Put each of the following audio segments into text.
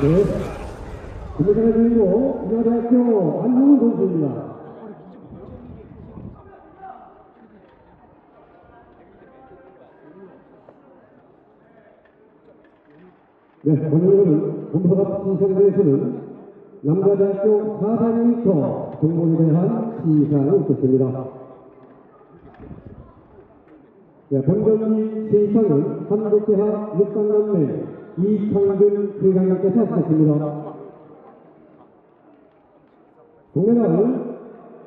네. 금메달을 들고 인하대학교 안승훈 선수입니다. 네, 오늘은 본부갑 시상대에서는 남자대학교 400m 종목에 대한 시상을 있겠습니다. 네, 본경기 시상은 한국대학 육상연맹 이창근 회장님께서 하셨습니다. 동메달은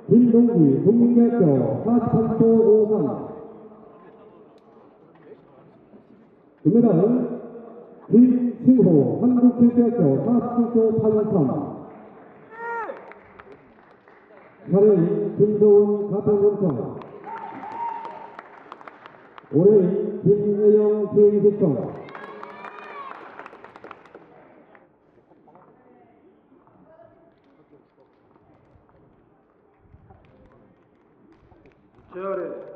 김동기 국민대학교 43초 53 금메달은 김승호 한국체육대학교 47초 83 사례인 김도훈 가평군청 올해인 김혜영 시행시청 Señores,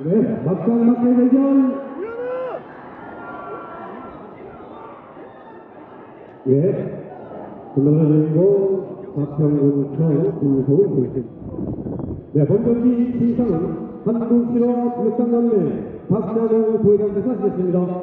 네, 막상 막대 대결 예, 금메달 들고 박평군청 김소은 선수 네, 본경기 시상은 한국실업 육상연맹 박자동 부회장께서 하시겠습니다.